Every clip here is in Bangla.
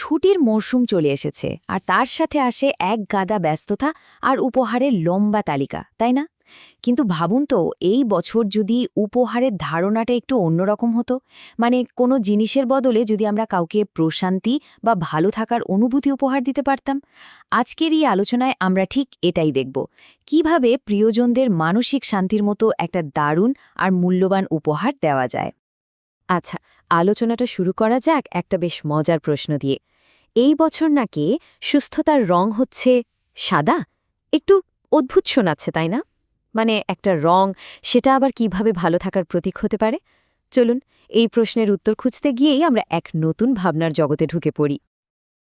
ছুটির মরশুম চলে এসেছে আর তার সাথে আসে এক গাদা ব্যস্ততা আর উপহারের লম্বা তালিকা, তাই না? কিন্তু ভাবুন তো, এই বছর যদি উপহারের ধারণাটা একটু অন্যরকম হতো মানে কোনো জিনিসের বদলে যদি আমরা কাউকে প্রশান্তি বা ভালো থাকার অনুভূতি উপহার দিতে পারতাম। আজকের এই আলোচনায় আমরা ঠিক এটাই দেখব। কীভাবে প্রিয়জনদের মানসিক শান্তির মতো একটা দারুণ আর মূল্যবান উপহার দেওয়া যায়। আচ্ছা আলোচনাটা শুরু করা যাক একটা বেশ মজার প্রশ্ন দিয়ে। এই বছর নাকি সুস্থতার রং হচ্ছে সাদা? একটু অদ্ভুত শোনাচ্ছে, তাই না? মানে একটা রং, সেটা আবার কীভাবে ভালো থাকার প্রতীক হতে পারে? চলুন, এই প্রশ্নের উত্তর খুঁজতে গিয়েই আমরা এক নতুন ভাবনার জগতে ঢুকে পড়ি।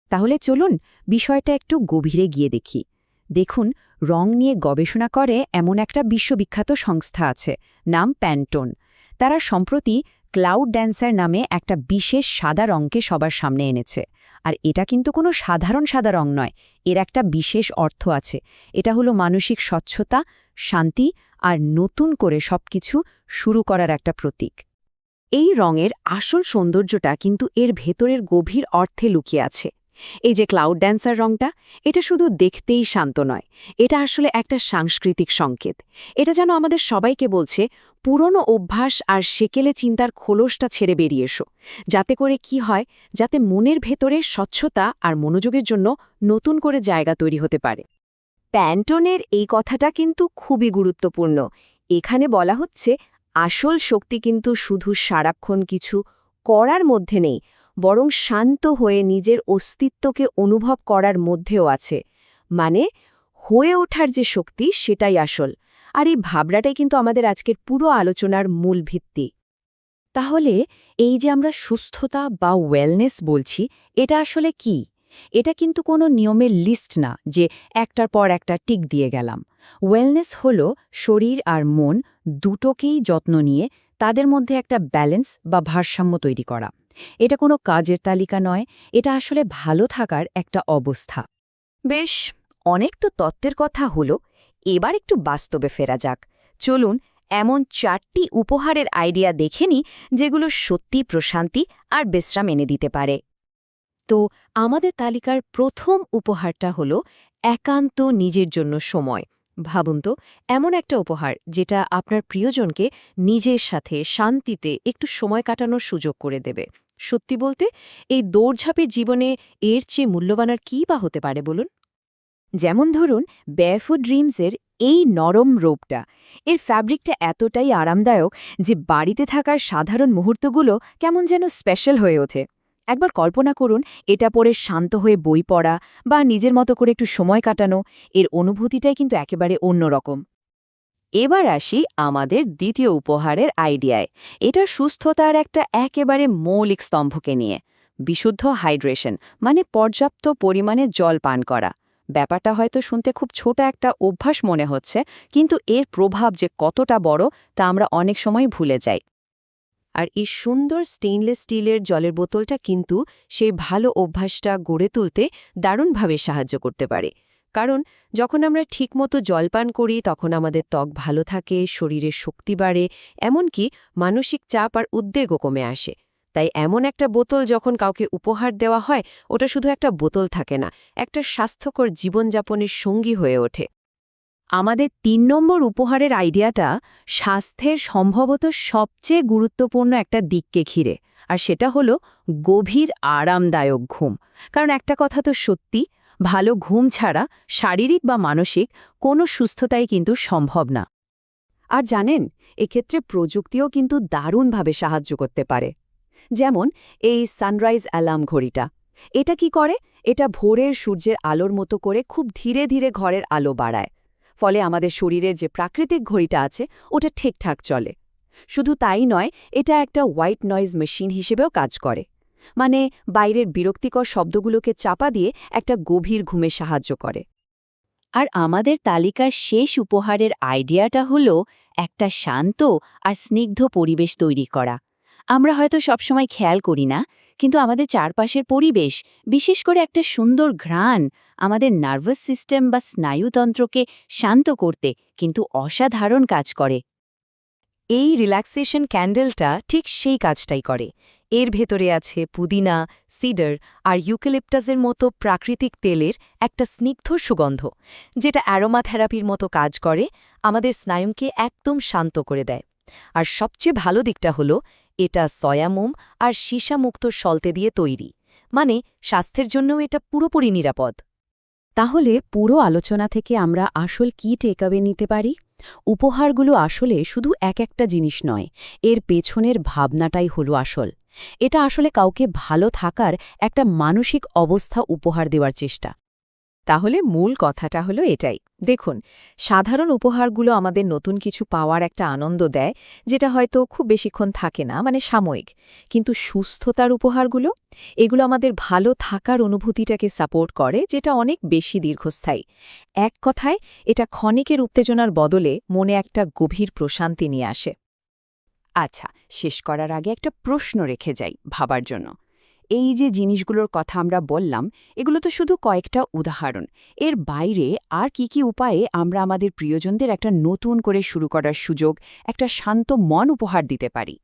তাহলে চলুন, বিষয়টা একটু গভীরে গিয়ে দেখি। দেখুন, রং নিয়ে গবেষণা করে এমন একটা বিশ্ববিখ্যাত সংস্থা আছে, নাম প্যান্টোন। তারা সম্প্রতি ক্লাউড ড্যান্সার নামে একটা বিশেষ সাদা রঙকে সবার সামনে এনেছে। আর এটা কিন্তু কোনো সাধারণ সাদা রং নয়, এর একটা বিশেষ অর্থ আছে। এটা হলো মানসিক স্বচ্ছতা, শান্তি আর নতুন করে সব কিছু শুরু করার একটা প্রতীক। এই রঙের আসল সৌন্দর্যটা কিন্তু এর ভেতরের গভীর অর্থে লুকিয়ে আছে। এই যে ক্লাউড ড্যান্সার রংটা, এটা শুধু দেখতেই শান্ত নয়, এটা আসলে একটা সাংস্কৃতিক সংকেত। এটা যেন আমাদের সবাইকে বলছে, পুরনো অভ্যাস আর সেকেলে চিন্তার খোলসটা ছেড়ে বেরিয়ে এসো, যাতে করে কি হয়, যাতে মনের ভেতরে স্বচ্ছতা আর মনোযোগের জন্য নতুন করে জায়গা তৈরি হতে পারে। প্যান্টনের এই কথাটা কিন্তু খুবই গুরুত্বপূর্ণ। এখানে বলা হচ্ছে, আসল শক্তি কিন্তু শুধু সারাক্ষণ কিছু করার মধ্যে নেই বরং শান্ত হয়ে নিজের অস্তিত্বকে অনুভব করার মধ্যেও আছে। মানে হয়ে ওঠার যে শক্তি, সেটাই আসল। আর এই ভাবনাটাই কিন্তু আমাদের আজকের পুরো আলোচনার মূল ভিত্তি। তাহলে, এই যে আমরা সুস্থতা বা ওয়েলনেস বলছি, এটা আসলে কি? এটা কিন্তু কোনো নিয়মের লিস্ট না যে একটার পর একটা টিক দিয়ে গেলাম। ওয়েলনেস হল শরীর আর মন দুটোকেই যত্ন নিয়ে তাদের মধ্যে একটা ব্যালেন্স বা ভারসাম্য তৈরি করা। এটা কোনো কাজের তালিকা নয়, এটা আসলে ভালো থাকার একটা অবস্থা। বেশ, অনেক তো তত্ত্বের কথা হলো, এবার একটু বাস্তবে ফেরা যাক। চলুন, এমন চারটি উপহারের আইডিয়া দেখে নি যেগুলো সত্যি প্রশান্তি আর বিশ্রাম এনে দিতে পারে। তো, আমাদের তালিকার প্রথম উপহারটা হল, একান্ত নিজের জন্য সময়। ভাবুন তো, এমন একটা উপহার, যেটা আপনার প্রিয়জনকে নিজের সাথে শান্তিতে একটু সময় কাটানোর সুযোগ করে দেবে। সত্যি বলতে, এই দৌড়ঝাঁপের জীবনে এর চেয়ে মূল্যবান আর কী বা হতে পারে বলুন? যেমন ধরুন ব্যাফুড ড্রিমসের এই নরম রোপটা। এর ফ্যাব্রিকটা এতটাই আরামদায়ক যে বাড়িতে থাকার সাধারণ মুহূর্তগুলো কেমন যেন স্পেশাল হয়ে ওঠে। একবার কল্পনা করুন, এটা পরে শান্ত হয়ে বই পড়া বা নিজের মতো করে একটু সময় কাটানো, এর অনুভূতিটাই কিন্তু একেবারে অন্যরকম। এবার আসি আমাদের দ্বিতীয় উপহারের আইডিয়ায়। এটা সুস্থতার একটা একেবারে মৌলিক স্তম্ভকে নিয়ে। বিশুদ্ধ হাইড্রেশন মানে পর্যাপ্ত পরিমাণে জল পান করা। ব্যাপারটা হয়তো শুনতে খুব ছোট একটা অভ্যাস মনে হচ্ছে, কিন্তু এর প্রভাব যে কতটা বড়, তা আমরা অনেক সময় ভুলে যাই। আর এই সুন্দর স্টেইনলেস স্টিলের জলের বোতলটা কিন্তু সেই ভালো অভ্যাসটা গড়ে তুলতে দারুণভাবে সাহায্য করতে পারে। কারণ যখন আমরা ঠিকমতো জলপান করি, তখন আমাদের ত্বক ভালো থাকে, শরীরের শক্তি বাড়ে, এমনকি মানসিক চাপ আর উদ্বেগও কমে আসে। তাই এমন একটা বোতল যখন কাউকে উপহার দেওয়া হয়, ওটা শুধু একটা বোতল থাকে না, একটা স্বাস্থ্যকর জীবনযাপনের সঙ্গী হয়ে ওঠে। আমাদের তিন নম্বর উপহারের আইডিয়াটা স্বাস্থ্যের সম্ভবত সবচেয়ে গুরুত্বপূর্ণ একটা দিককে ঘিরে, আর সেটা হলো গভীর, আরামদায়ক ঘুম। কারণ একটা কথা তো সত্যি ভালো ঘুম ছাড়া শারীরিক বা মানসিক কোনো সুস্থতাই কিন্তু সম্ভব না। আর জানেন, এক্ষেত্রে প্রযুক্তিও কিন্তু দারুণভাবে সাহায্য করতে পারে। যেমন এই সানরাইজ অ্যালার্ম ঘড়িটা। এটা কি করে? এটা ভোরের সূর্যের আলোর মতো করে খুব ধীরে ধীরে ঘরের আলো বাড়ায়। ফলে আমাদের শরীরের যে প্রাকৃতিক ঘড়িটা আছে, ওটা ঠিকঠাক চলে। শুধু তাই নয়, এটা একটা হোয়াইট নয়েজ মেশিন হিসেবেও কাজ করে। মানে বাইরের বিরক্তিকর শব্দগুলোকে চাপা দিয়ে একটা গভীর ঘুমে সাহায্য করে। আর আমাদের তালিকার শেষ উপহারের আইডিয়াটা হল একটা শান্ত আর স্নিগ্ধ পরিবেশ তৈরি করা। আমরা হয়তো সবসময় খেয়াল করি না, কিন্তু আমাদের চারপাশের পরিবেশ, বিশেষ করে একটা সুন্দর ঘ্রাণ, আমাদের নার্ভাস সিস্টেম বা স্নায়ুতন্ত্রকে শান্ত করতে কিন্তু অসাধারণ কাজ করে। এই রিল্যাক্সেশন ক্যান্ডেলটা ঠিক সেই কাজটাই করে। এর ভেতরে আছে পুদিনা, সিডার আর ইউক্যালিপটাসের মতো প্রাকৃতিক তেলের একটা স্নিগ্ধ সুগন্ধ, যেটা অ্যারোমা থেরাপির মতো কাজ করে, আমাদের স্নায়ুকে একদম শান্ত করে দেয়। আর সবচেয়ে ভালো দিকটা হলো, এটা সয়ামোম আর সীসামুক্ত সলতে দিয়ে তৈরি মানে স্বাস্থ্যের জন্যও এটা পুরোপুরি নিরাপদ। তাহলে পুরো আলোচনা থেকে আমরা আসল কি টেকাবে নিতে পারি? উপহারগুলো আসলে শুধু এক একটা জিনিস নয়, এর পেছনের ভাবনাটাই হলো আসল। এটা আসলে কাউকে ভালো থাকার একটা মানসিক অবস্থা উপহার দেওয়ার চেষ্টা। তাহলে মূল কথাটা হলো এটাই। দেখুন, সাধারণ উপহারগুলো আমাদের নতুন কিছু পাওয়ার একটা আনন্দ দেয়, যেটা হয়তো খুব বেশিক্ষণ থাকে না মানে সাময়িক। কিন্তু সুস্থতার উপহারগুলো, এগুলো আমাদের ভালো থাকার অনুভূতিটাকে সাপোর্ট করে, যেটা অনেক বেশি দীর্ঘস্থায়ী। এক কথায়, এটা ক্ষণিকের উত্তেজনার বদলে মনে একটা গভীর প্রশান্তি নিয়ে আসে। আচ্ছা শেষ করার আগে একটা প্রশ্ন রেখে যাই ভাবার জন্য। এই যে জিনিসগুলোর কথা আমরা বললাম, এগুলো তো শুধু কয়েকটা উদাহরণ। এর বাইরে আর কি কি উপায়ে আমরা আমাদের প্রিয়জনদের একটা নতুন করে শুরু করার সুযোগ, একটা শান্ত মন উপহার দিতে পারি?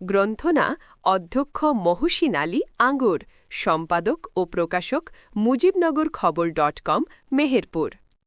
গ্রন্থনা অধ্যক্ষ মহসিন আলী আঙ্গুর, সম্পাদক ও প্রকাশক মুজিবনগর খবর ডট কম, মেহেরপুর।